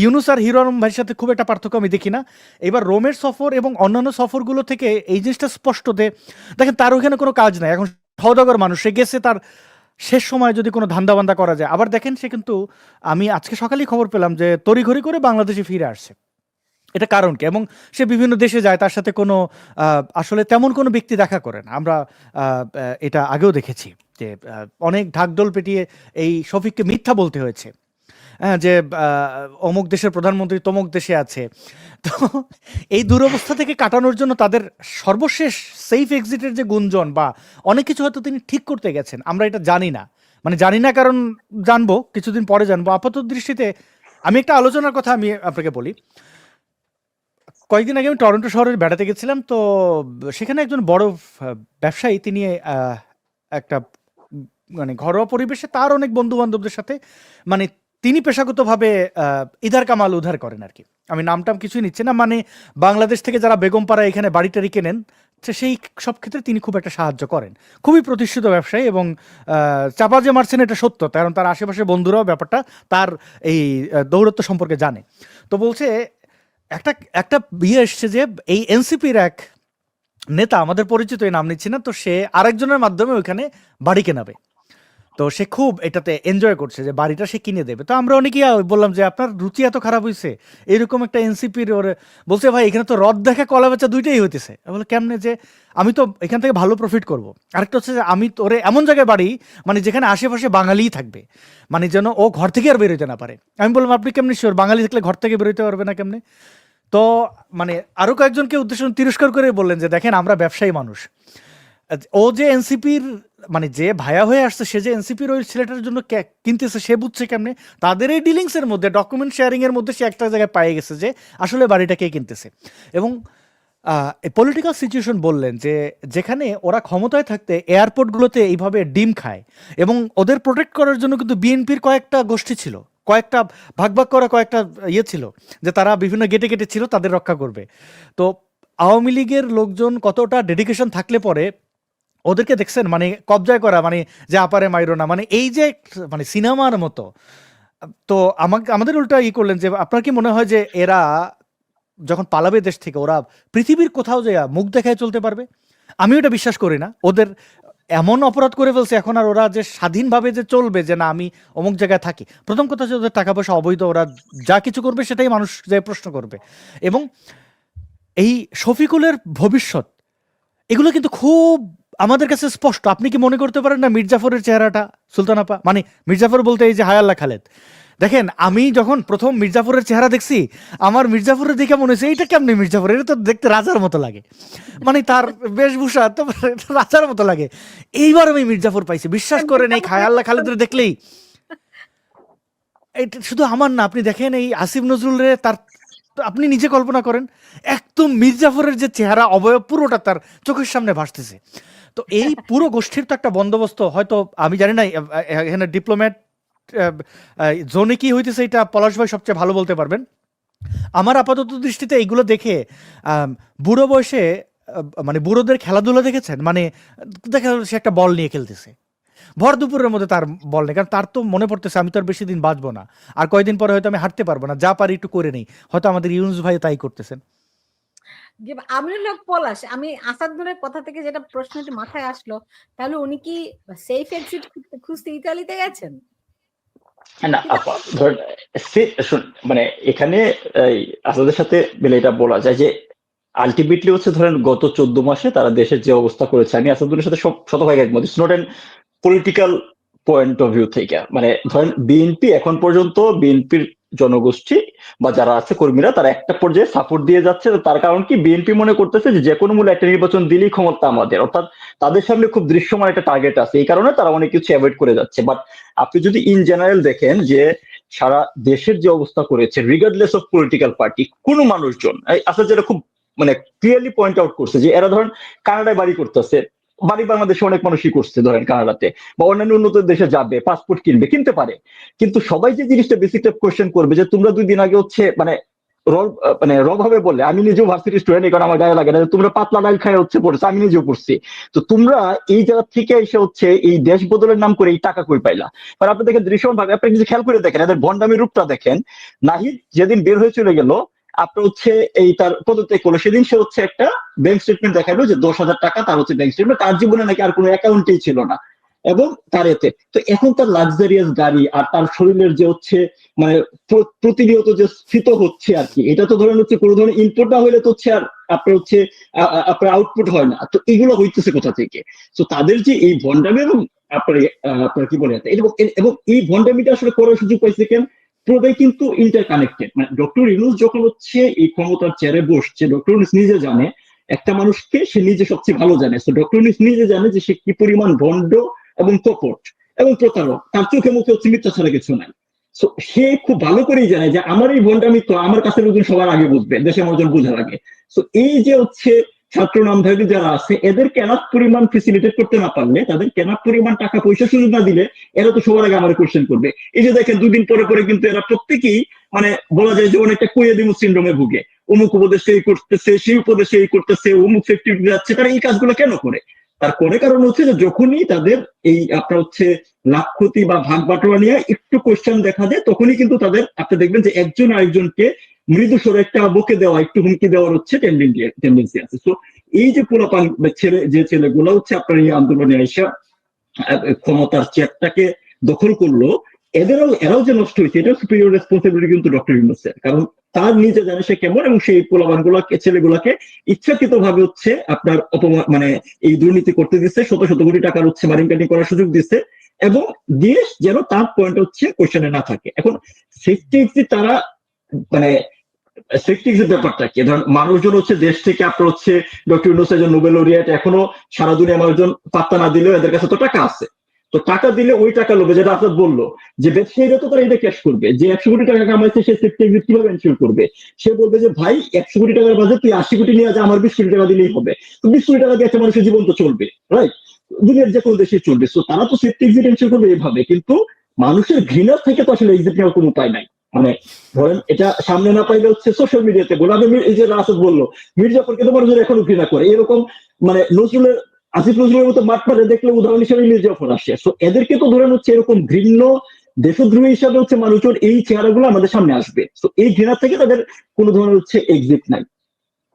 ইউনুস আর hero Alam ভাইয়ের সাথে খুব একটা পার্থক্য আমি দেখি না। এবার রোমের সফর এবং অন্যান্য সফরগুলো থেকে এই জিনিসটা স্পষ্ট যে, দেখেন তার ওখানে কোনো কাজ নাই। এখন সওদাগর মানুষ, সে গেছে তার শেষ সময় যদি কোনো ধান্দাবান্দা করা যায়। আবার দেখেন সে কিন্তু, আমি আজকে সকালেই খবর পেলাম যে, তড়িঘড়ি করে বাংলাদেশে ফিরে আসছে। এটা কারণ কি? এবং সে বিভিন্ন দেশে যায়, তার সাথে কোনো আসলে তেমন কোনো ব্যক্তি দেখা করে না। আমরা এটা আগেও দেখেছি যে অনেক ঢাকঢোল পেটিয়ে এই শফিককে মিথ্যা বলতে হয়েছে। হ্যাঁ যে অমুক দেশের প্রধানমন্ত্রী তমুক দেশে আছে। তো এই দুরবস্থা থেকে কাটানোর জন্য তাদের সর্বশেষ সেফ এক্সিটের যে গুঞ্জন বা অনেক কিছু হয়তো তিনি ঠিক করতে গেছেন, আমরা এটা জানি না। মানে জানি না কারণ জানব, কিছুদিন পরে জানব। আপাত দৃষ্টিতে আমি একটা আলোচনার কথা আমি আপনাকে বলি। কয়েকদিন আগে আমি টরন্টো শহরে বেড়াতে গেছিলাম, তো সেখানে একজন বড় ব্যবসায়ী তিনি একটা মানে ঘরোয়া পরিবেশে তার অনেক বন্ধু বান্ধবদের সাথে মানে তিনি পেশাগতভাবে ইধার কামাল উদ্ধার করেন আর কি। আমি নামটাম কিছুই নিচ্ছি না মানে বাংলাদেশ থেকে যারা বেগমপাড়া এখানে বাড়ি টাড়ি কেনেন সেই সব ক্ষেত্রে তিনি খুব একটা সাহায্য করেন। খুবই প্রতিষ্ঠিত ব্যবসায়ী এবং চাপা যে মারছেন এটা সত্য, কারণ তার আশেপাশে বন্ধুরাও ব্যাপারটা তার এই দৌরত্ব সম্পর্কে জানে। তো বলছে, একটা একটা বিয়ে এসছে যে এই এনসিপির এক নেতা, আমাদের পরিচিত, এই নাম নিচ্ছি না, তো সে আরেকজনের মাধ্যমে ওইখানে বাড়ি কেনাবে। তো সে খুব এটাতে এনজয় করছে যে বাড়িটা সে কিনে দেবে। তো আমরা অনেকেই বললাম যে আপনার রুচি এত খারাপ হয়েছে এরকম একটা এনসিপির ওর, বলছে, ভাই, এখানে তো রদ দেখা কলা বেচা দুইটাই হইতেছে। বলে কেমনে যে, আমি তো এখান থেকে ভালো প্রফিট করব। আরেকটা হচ্ছে যে, আমি তোরে এমন জায়গায় বাড়ি মানে যেখানে আশেপাশে বাঙালিই থাকবে মানে যেন ও ঘর থেকে আর বেরোতে না পারে। আমি বললাম, আপনি কেমনি শিওর বাঙালি থাকলে ঘর থেকে বেরোতে পারবে না কেমনে? তো মানে আরও কয়েকজনকে উদ্দেশ্য তিরস্কার করে বললেন যে, দেখেন, আমরা ব্যবসায়ী মানুষ। ও যে এনসিপির মানে যে ভায়া হয়ে আসছে, সে যে এনসিপির ওই ছেলেটার জন্য কিনতেছে, সে বুঝছে কেমনে? তাদের এই ডিলিংস এর মধ্যে ডকুমেন্ট শেয়ারিং এর মধ্যে সে একটা জায়গায় পেয়ে গেছে যে, আসলে বাড়িটা কে কিনতেছে? এবং পলিটিক্যাল সিচুয়েশন বললেন যে, যেখানে ওরা ক্ষমতায় থাকতে এয়ারপোর্টগুলোতে এইভাবে ডিম খায় এবং ওদের প্রোটেক্ট করার জন্য কিন্তু বিএনপির কয়েকটা গোষ্ঠী ছিল, কয়েকটা ভাগ ভাগ করা কয়েকটা ইয়ে ছিল, যে তারা বিভিন্ন গেটে গেটে ছিল, তাদের রক্ষা করবে। তো আওয়ামী লীগের লোকজন কতটা ডেডিকেশন থাকলে পরে ওদেরকে দেখছেন মানে কবজায় করা মানে যে আপারে মাইরো না মানে এই যে মানে সিনেমার মতো। তো আমাকে, আমাদের উল্টা ই করলেন যে, আপনার কি মনে হয় যে এরা যখন পালাবে দেশ থেকে, ওরা পৃথিবীর কোথাও যে মুখ দেখায় চলতে পারবে? আমি ওটা বিশ্বাস করি না। ওদের এমন অপরাধ করে ফেলছে এখন আর ওরা যে স্বাধীনভাবে যে চলবে, যে না, আমি অমুক জায়গায় থাকি। প্রথম কথা হচ্ছে ওদের টাকা পয়সা অবৈধ, ওরা যা কিছু করবে সেটাই মানুষ যে প্রশ্ন করবে। এবং এই শফিকুলের ভবিষ্যৎ, এগুলো কিন্তু খুব আমাদের কাছে স্পষ্ট। আপনি কি মনে করতে পারেন না মির্জাফরের চেহারাটা? সুলতানাপা মানে মির্জাফর বলতে এই যে হায়াল্লা খালেদ। দেখেন, আমি যখন প্রথম মির্জাফরের চেহারা দেখছি, আমার মির্জাফরের দেখে মনে হয়েছে, এইটা কেমনি মির্জাফর এটা তো দেখতে রাজার মতো লাগে। মানে তার বেশভূষা তো রাজার মতো লাগে। এইবার আমি মির্জাফর পাইছি। বিশ্বাস করেন, এই খায়াল্লা খালেদের দেখলেই এটা শুধু আমার না, আপনি দেখেন এই আসিফ নজরুলের তার আপনি নিজে কল্পনা করেন, একদম মির্জাফরের যে চেহারা, অবয়ব পুরোটা তার চোখের সামনে ভাসতেছে। তো এই পুরো গোষ্ঠীর তো একটা বন্দোবস্ত, হয়তো আমি জানি না এখানে ডিপ্লোম্যাট জোনে কি হইতেছে এটা পলাশ ভাই সবচেয়ে ভালো বলতে পারবেন। আমার আপাতত দৃষ্টিতে এইগুলো দেখে বুড়ো বয়সে মানে বুড়োদের খেলাধুলা দেখেছেন? মানে দেখা সে একটা বল নিয়ে খেলতেছে। ভর দুপুরের মধ্যে তার বল নেই, কারণ তার তো মনে পড়তেছে আমি তো আর বেশি দিন বাঁচবো না। আর কয়দিন পরে হয়তো আমি হাঁটতে পারব না, যা পারি একটু করে নেই। হয়তো আমাদের ইউনুস ভাই তাই করতেছেন। যে আমিনুল হক পলাশ। আমি আসাদুলের কথা থেকে যেটা প্রশ্নটি মাথায় আসলো তাহলে উনি কি সেফ এক্সিট খুঁজতে ইতালিতে গেছেন? না মানে এখানে আসাদের সাথে মিলে এটা বলা যায় যে আলটিমেটলি হচ্ছে ধরেন গত চোদ্দ মাসে তারা দেশের যে অবস্থা করেছে আমি আসাদুলের সাথে সব শতভাগ একমত। It's not an political point of view থেকে। মানে ধরেন বিএনপি এখন পর্যন্ত বিএনপির জনগোষ্ঠী বা যারা আছে কর্মীরা, তারা একটা পর্যায়ে সাপোর্ট দিয়ে যাচ্ছে। তার কারণ কি? বিএনপি মনে করতেছে যে কোনো মূল্যে একটা নির্বাচন দিলেই ক্ষমতা আমাদের। অর্থাৎ তাদের সামনে খুব দৃশ্যমান একটা টার্গেট আছে। এই কারণে তারা অনেক কিছু অ্যাভয়েড করে যাচ্ছে। বাট আপনি যদি ইন জেনারেল দেখেন যে সারা দেশের যে অবস্থা করেছে রিগার্ডলেস অফ পলিটিক্যাল পার্টি কোনো মানুষজন আসলে যেটা খুব মানে ক্লিয়ারলি পয়েন্ট আউট করছে যে এরা ধরেন কানাডায় বাড়ি করতেছে। বাড়ি বাংলাদেশে অনেক মানুষই করছে ধরেন কানাডাতে, বা অন্যান্য উন্নত দেশে যাবে পাসপোর্ট কিনবে, কিনতে পারে। কিন্তু সবাই যে জিনিসটা বেসিকটা কোয়েশ্চেন করবে যে তোমরা দুই দিন আগে হচ্ছে মানে মানে র ভাবে বললে, আমি নিজেও ভার্সিটি স্টুডেন্ট কারণ আমার গায়ে লাগে না। তোমরা পাতলা ডাল খায় হচ্ছে পড়ছো, আমি নিজেও পড়ছি। তো তোমরা এই জায়গা থেকে এসে হচ্ছে এই দেশ বদলের নাম করে এই টাকা কই পাইলা? কারণ আপনি দেখেন দৃশ্যমান ভাবে, আপনি কিছু খেয়াল করে দেখেন, এদের ভন্ডামি রূপটা দেখেন। নাহিদ যেদিন বের হয়ে চলে গেল আপনার হচ্ছে এই তার পদত্যাগ করল। সেদিন সে হচ্ছে একটা ব্যাংক স্টেটমেন্ট দেখাল যে দশ হাজার টাকা তার হচ্ছে ব্যাংক স্টেটমেন্ট তার জীবনে নাকি আর কোনো অ্যাকাউন্টেই ছিল না। এবং তার এতে, তো এখন তার লাক্সারিয়াস গাড়ি আর তার শরীরের যে হচ্ছে মানে প্রতিনিয়ত যে স্ফীত হচ্ছে আর কি, এটা তো ধরেন হচ্ছে কোনো ধরনের ইনপুট না হলে তো হচ্ছে আর আপনার হচ্ছে আপনার আউটপুট হয় না। তো এগুলো হইতেছে কোথা থেকে? তো তাদের যে এই ভন্ডামি এবং আপনার আপনার কি বলে এবং এই ভন্ডামিটা আসলে করার সুযোগ পাইছে কেন? পুরোটাই কিন্তু ইন্টার কানেক্টেড মানে ডক্টর ইউনুস যখন হচ্ছে এই ক্ষমতার চেয়ারে বসছে ডক্টর ইউনুস নিজে জানে, একটা মানুষকে সে নিজে সবচেয়ে ভালো জানে। তো ডক্টর ইউনুস নিজে জানে যে সে কি পরিমাণ ভণ্ড এবং কপট এবং প্রতারক। তার চোখে মুখে হচ্ছে মিথ্যা ছাড়া কিছু নাই। সে খুব ভালো করেই জানে যে আমার এই ভণ্ডামি তো আমার কাছে লোকজন সবার আগে বুঝবে, দেশের মানুষজন বোঝার আগে। তো এই যে হচ্ছে ছাত্র নামধারী যারা আছে, এদের কেনার পরিমাণ ফেসিলিটেট করতে না পারলে, তাদের কেনার পরিমাণ টাকা পয়সা সুযোগ না দিলে এরা তো সবার আগে আমার কোশ্চেন করবে। এই যে দেখেন, দুদিন পরে পরে কিন্তু এরা প্রত্যেকেই মানে বলা যায় যে অনেকটা কোয়েদিমু সিন্ড্রোমে ভুগে। অমুক উপদেশে এই করতেছে, সেই উপদেশে এই করতেছে, অমুক সেফটি যাচ্ছে, তারা এই কাজগুলো কেন করে? তার করে কারণ হচ্ছে যে যখনই তাদের এই আপনার হচ্ছে লাভ ক্ষতি বা ভাগ বাটোয়া নিয়ে একটু কোশ্চেন দেখা দেয়, তখনই কিন্তু তাদের, আপনি দেখবেন যে একজন আরেকজনকে মৃদু স্বরে একটা বকে দেওয়া একটু হুমকি দেওয়ার হচ্ছে টেন্ডেন্সি আছে। তো এই যে পোলাপান ছেলে যে ছেলেগুলো হচ্ছে আপনার এই আন্দোলনে আহ, ক্ষমতার চেয়ারটাকে দখল করল এদেরও এরাও যে নষ্ট হয়েছে এটা সুপিরিয়র রেসপন্সিবিলিটি কিন্তু ডক্টর ইউনুসের কারণ তার নিজে জানে সে কেমন এবং সেই পোলাপান গুলাকে ছেলেগুলাকে ইচ্ছাকৃত ভাবে হচ্ছে আপনার অপমান মানে এই দুর্নীতি করতে দিচ্ছে শত শত কোটি টাকার হচ্ছে মারিং কাটিং করার সুযোগ দিচ্ছে এবং দেশ যেন তার পয়েন্ট হচ্ছে কোশ্চেনে না থাকে। এখন সেফটি তারা মানে সেফটি ব্যাপারটা কি? মানুষজন হচ্ছে দেশ থেকে আপনার হচ্ছে ডক্টর ইউনুস একজন নোবেল এখনও সারা দুনিয়া মানুষজন পাত্তা না দিলেও এদের কাছে তো টাকা আছে। তো টাকা দিলে ওই টাকা লোভে, যেটা বলল, যে তো তারা এটা ক্যাশ করবে। যে একশো কোটি টাকা কামাইছে, সে সেফটি এক্সিট কীভাবে এনশিওর করবে? সে বলবে যে, ভাই, একশো কোটি টাকার বাজে তুই আশি কোটি নিয়ে যা আমার বিশ কোটি টাকা দিলেই হবে। তো বিশ কোটি টাকা দিয়ে মানুষের জীবন তো চলবে রাইট দুনিয়ার যে কোনো দেশে চলবে। তো তারা তো সেফটি এক্সিট এনশিওর করবে এইভাবে কিন্তু মানুষের ঘৃণার থেকে তো আসলে এক্সিট নেওয়ার কোনো উপায় নাই। মানে ধরেন এটা সামনে না পাইলে হচ্ছে সোশ্যাল মিডিয়াতে গোলামে এই যে রাসেদ বলল মির্জাফরকে তো মানুষের এখনও ঘৃণা করে। এরকম মানে নজরুলের আসিফ নজরুলের মতো মাঠ পারে দেখলে উদাহরণ হিসেবে মির্জাফর আসে তো এদেরকে তো ধরেন হচ্ছে এরকম ঘৃণ্য দেশদ্রোহী হিসাবে হচ্ছে মানুষজন এই চেহারাগুলো আমাদের সামনে আসবে। তো এই ঘৃণা থেকে তাদের কোনো ধরনের হচ্ছে এক্সিট নাই।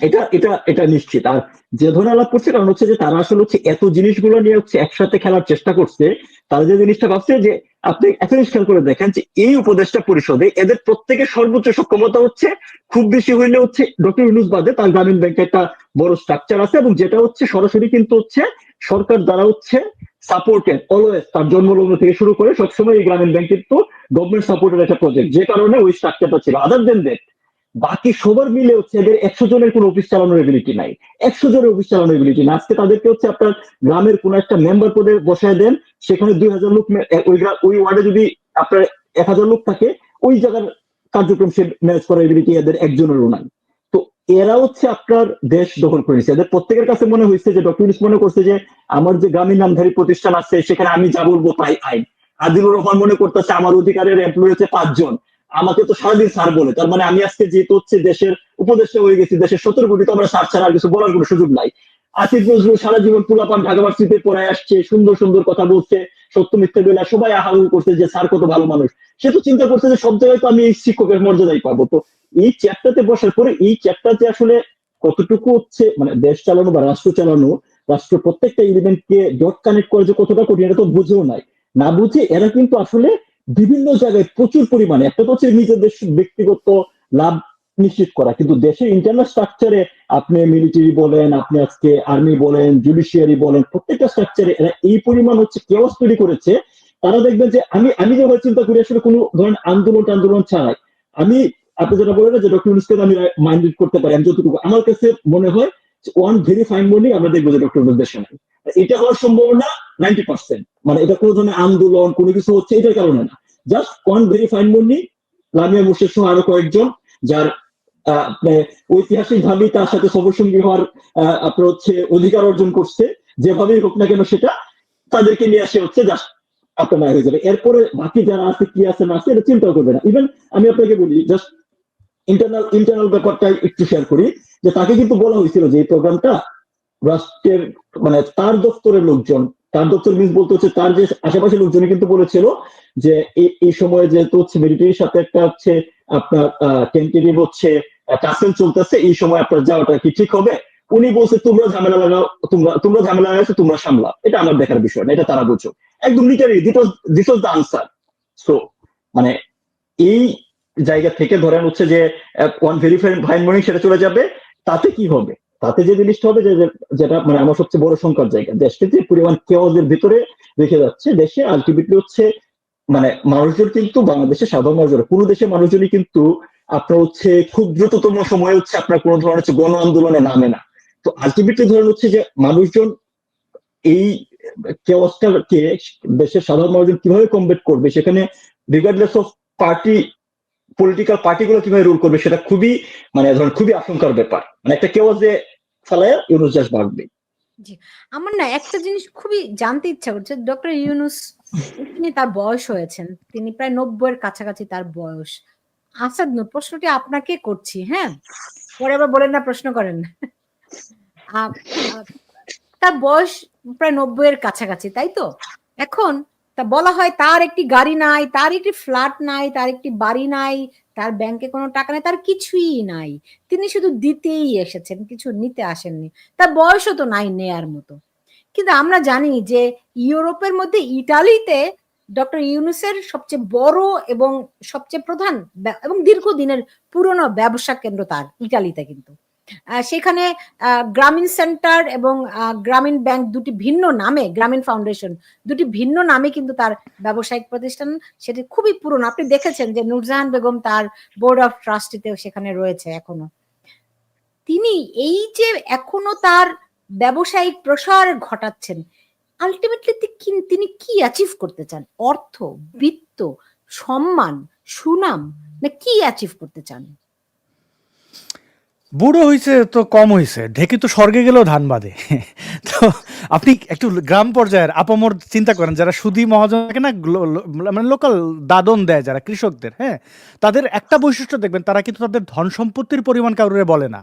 এটা এটা এটা নিশ্চিত। আর যে ধরনের আলাপ করছে, কারণ হচ্ছে যে তারা আসলে হচ্ছে এত জিনিসগুলো নিয়ে হচ্ছে একসাথে খেলার চেষ্টা করছে, তারা যে জিনিসটা ভাবছে যে আপনি একটা জিনিস খেয়াল করে দেখেন যে এই উপদেষ্টা পরিষদে এদের প্রত্যেকের সর্বোচ্চ সক্ষমতা হচ্ছে খুব বেশি হইলে হচ্ছে ডক্টর ইউনুস বাদে তার গ্রামীণ ব্যাংকের একটা বড় স্ট্রাকচার আছে এবং যেটা হচ্ছে সরাসরি কিন্তু হচ্ছে সরকার দ্বারা হচ্ছে সাপোর্টেড অলওয়েজ তার জন্মলগ্ন থেকে শুরু করে সবসময় এই গ্রামীণ ব্যাংক কিন্তু গভর্নমেন্ট সাপোর্টেড একটা প্রজেক্ট যে কারণে ওই স্ট্রাকচারটা ছিল। আদার দেন দ্যাট বাকি সবার মিলে হচ্ছে এদের একশো জনের কোনো অফিস চালানোর এবিলিটি নাই। একশো জনের অফিস চালানোর এবিলিটি না আজকে তাদেরকে হচ্ছে আপনার গ্রামের কোন একটা মেম্বার পদে বসায় দেন, সেখানে দুই হাজার লোক ওই ওই ওয়ার্ডে যদি আপনার এক হাজার লোক থাকে, ওই জায়গার কার্যক্রম সে ম্যানেজ করার এবিলিটি এদের একজনেরও নাই। তো এরা হচ্ছে আপনার দেশ দখল করে নিচ্ছে এদের প্রত্যেকের কাছে মনে হয়েছে যে ডক্টর মনে করছে যে, আমার যে গ্রামীণ নামধারী প্রতিষ্ঠান আছে, সেখানে আমি যা বলব তাই আইন আদিলুর রহমান মনে করতেছে, আমার অধিকারের এমপ্লয় হচ্ছে পাঁচজন। আমাকে তো সারাদিন স্যার বলে। তার মানে আমি আজকে যেহেতু হচ্ছে দেশের উপদেষ্টা হয়ে গেছি, দেশের সতেরো কোটি তো আমরা স্যার ছাড়া আর কিছু বলার কোনো সুযোগ নাই। আসিফ নজরুল সারা জীবন পুলাপান ঢাকা ভার্সিটিতে পড়ায় আসছে, সুন্দর সুন্দর কথা বলছে, সত্য মিথ্যে বেলা সবাই আহাউ করছে যে স্যার কত ভালো মানুষ। সে তো চিন্তা করছে যে সব জায়গায় তো আমি এই শিক্ষকের মর্যাদাই পাবো। তো এই চ্যাপ্টারতে বসার পরে এই চ্যাপ্টারতে আসলে কতটুকু হচ্ছে মানে দেশ চালানো বা রাষ্ট্র চালানো, রাষ্ট্র প্রত্যেকটা এলিমেন্টকে ডট কানেক্ট করে যে কতটা কঠিন, এটা তো বুঝেও নাই। না বুঝে এরা কিন্তু আসলে বিভিন্ন জায়গায় প্রচুর পরিমাণে, একটা তো হচ্ছে নিজেদের ব্যক্তিগত লাভ নিশ্চিত করা, কিন্তু দেশের ইন্টারনাল স্ট্রাকচারে আপনি মিলিটারি বলেন, আপনি আজকে আর্মি বলেন জুডিশিয়ারি বলেন, প্রত্যেকটা স্ট্রাকচারে এরা এই পরিমাণ হচ্ছে কেওয়াস তৈরি করেছে। তারা দেখবেন যে আমি আমি যেভাবে চিন্তা করি, আসলে কোনো ধরেন আন্দোলন আন্দোলন ছাড়াই। আমি, আপনি যেটা বলেন যে ডক্টর ইউনুসকে আমি মাইন্ডেড করতে পারি, আমি যতটুকু আমার কাছে মনে হয় ওয়ান ভেরি ফাইন মর্নিং আমরা দেখব যে ডক্টর ইউনুস দেশে এটা হওয়ার সম্ভাবনা নাইনটি পার্সেন্ট মানে এটা কোনো ধরনের আন্দোলন, কোনো কিছু হচ্ছে, এটার কারণে না। Just one very fine morning Lamia Murshid সহ আরও কয়েকজন, যার মানে ঐতিহাসিক ভাবে তার সাথে সবসঙ্গী হওয়ার আপনার হচ্ছে অধিকার অর্জন করছে। যেভাবেই হোক না কেন সেটা তাদেরকে নিয়ে আসে হচ্ছে জাস্ট আপনার হয়ে যাবে। এরপরে বাকি যারা আছে, কি আছে, না আছে, এটা চিন্তাও করবে না। ইভেন আমি আপনাকে বলি জাস্ট ইন্টারনাল ইন্টারনাল ব্যাপারটা একটু শেয়ার করি। যে তাকে কিন্তু বলা হয়েছিল যে এই প্রোগ্রামটা রাষ্ট্রের মানে তার দপ্তরের লোকজন, তার দপ্তর মিস বলতে হচ্ছে তার যে আশেপাশে লোকজন কিন্তু বলেছিল যে এই সময়ে যেহেতু হচ্ছে মিলিটারির সাথে একটা হচ্ছে আপনার টেন্টেটিভ হচ্ছে টাসেল চলতেছে, এই সময় আপনার যাওয়াটা কি ঠিক হবে? উনি বলছে, তোমরা ঝামেলা লাগাও, তোমরা তোমরা ঝামেলা লাগাইছো, তোমরা সামলা এটা আমার দেখার বিষয় না, এটা তারা বুঝো। একদম literally this was the answer so মানে এই জায়গা থেকে ধরেন হচ্ছে যে ওয়ান ভেরিফাইড ফাইন মর্নিং সেটা চলে যাবে। তাতে কি হবে? তাতে যে জিনিসটা হবে যেটা মানে আমার সবচেয়ে বড় সংখ্যার জায়গা। দেশকে যে পরিমাণ কেওয়াজের ভিতরে রেখে যাচ্ছে, দেশে আলটিমেটলি হচ্ছে মানে মানুষজন কিন্তু বাংলাদেশে সাধারণ মানুষজন, কোনো দেশের মানুষজনই কিন্তু আপনার হচ্ছে খুব দ্রুততম সময়ে হচ্ছে আপনার কোনো ধরনের হচ্ছে গণ আন্দোলনে নামে না। তো আলটিমেটলি ধরেন হচ্ছে যে মানুষজন এই কেওয়াজটাকে দেশের সাধারণ মানুষজন কীভাবে কমবেট করবে? সেখানে রিগার্ডলেস অফ পার্টি পলিটিক্যাল পার্টিগুলো কীভাবে রুল করবে সেটা খুবই মানে ধরেন খুবই আশঙ্কার ব্যাপার। মানে একটা কেওয়াজ যে ফেলায় ইউনুস জাস্ট ভাগবে আমার না একটা জিনিস খুবই জানতে ইচ্ছা করছে ডক্টর ইউনুস তিনি তার বয়স হয়েছেন, তিনি প্রায় নব্বইয়ের কাছাকাছি তার বয়স। আসাদ নূর, প্রশ্নটি আপনাকে করছি হ্যাঁ? পরে আবার বলেন না, প্রশ্ন করেন। তার বয়স প্রায় নব্বইয়ের কাছাকাছি, তাই তো? এখন তা বলা হয় তার একটি গাড়ি নাই, তার একটি ফ্ল্যাট নাই, তার একটি বাড়ি নাই, তার ব্যাংকে কোনো টাকা নেই, তার কিছুই নাই। তিনি শুধু দিতেই এসেছেন, কিছু নিতে আসেননি। তার বয়সও তো নাই নেয়ার মতো। কিন্তু আমরা জানি যে ইউরোপের মধ্যে ইটালিতে ডক্টর ইউনুসের সবচেয়ে বড় এবং সবচেয়ে প্রধান এবং দীর্ঘদিনের পুরনো ব্যবসা কেন্দ্র তার, ইটালিতে কিন্তু। সেখানে গ্রামীণ সেন্টার এবং গ্রামীণ ব্যাংক দুটি ভিন্ন নামে, গ্রামীণ ফাউন্ডেশন দুটি ভিন্ন নামে কিন্তু তার ব্যবসায়িক প্রতিষ্ঠান সেটি খুবই পুরনো। আপনি দেখেছেন যে নুরজাহান বেগম তার বোর্ড অফ ট্রাস্টিতেও সেখানে রয়েছে এখনও। তিনি এই যে এখনও তার ব্যবসায়িক প্রসার ঘটাচ্ছেন আলটিমেটলি তিনি কি অ্যাচিভ করতে চান? অর্থ, বৃত্ত, সম্মান, সুনাম, না কি অ্যাচিভ করতে চান? বুড়ো হয়েছে তো কম হয়েছে ঢেকে তো স্বর্গে গেলেও ধান বাঁধে। তো আপনি একটু গ্রাম পর্যায়ের আপামর চিন্তা করেন, যারা সুদী মহাজনকে না মানে লোকাল দাদন দেয়, যারা কৃষকদের হ্যাঁ তাদের একটা বৈশিষ্ট্য দেখবেন, তারা কিন্তু তাদের ধন সম্পত্তির পরিমাণ কারোরে বলে না।